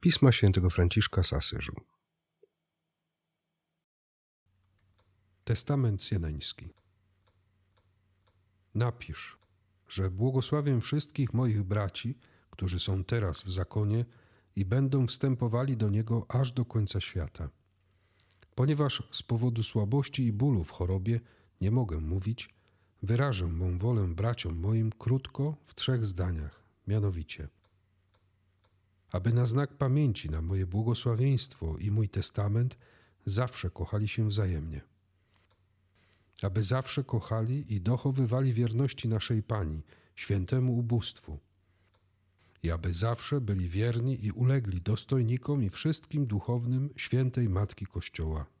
Pisma świętego Franciszka z Asyżu. Testament sieneński. Napisz, że błogosławię wszystkich moich braci, którzy są teraz w zakonie i będą wstępowali do niego aż do końca świata. Ponieważ z powodu słabości i bólu w chorobie nie mogę mówić, wyrażę mą wolę braciom moim krótko w trzech zdaniach, mianowicie – aby na znak pamięci na moje błogosławieństwo i mój testament zawsze kochali się wzajemnie. Aby zawsze kochali i dochowywali wierności naszej Pani, świętemu ubóstwu. I aby zawsze byli wierni i ulegli dostojnikom i wszystkim duchownym świętej Matki Kościoła.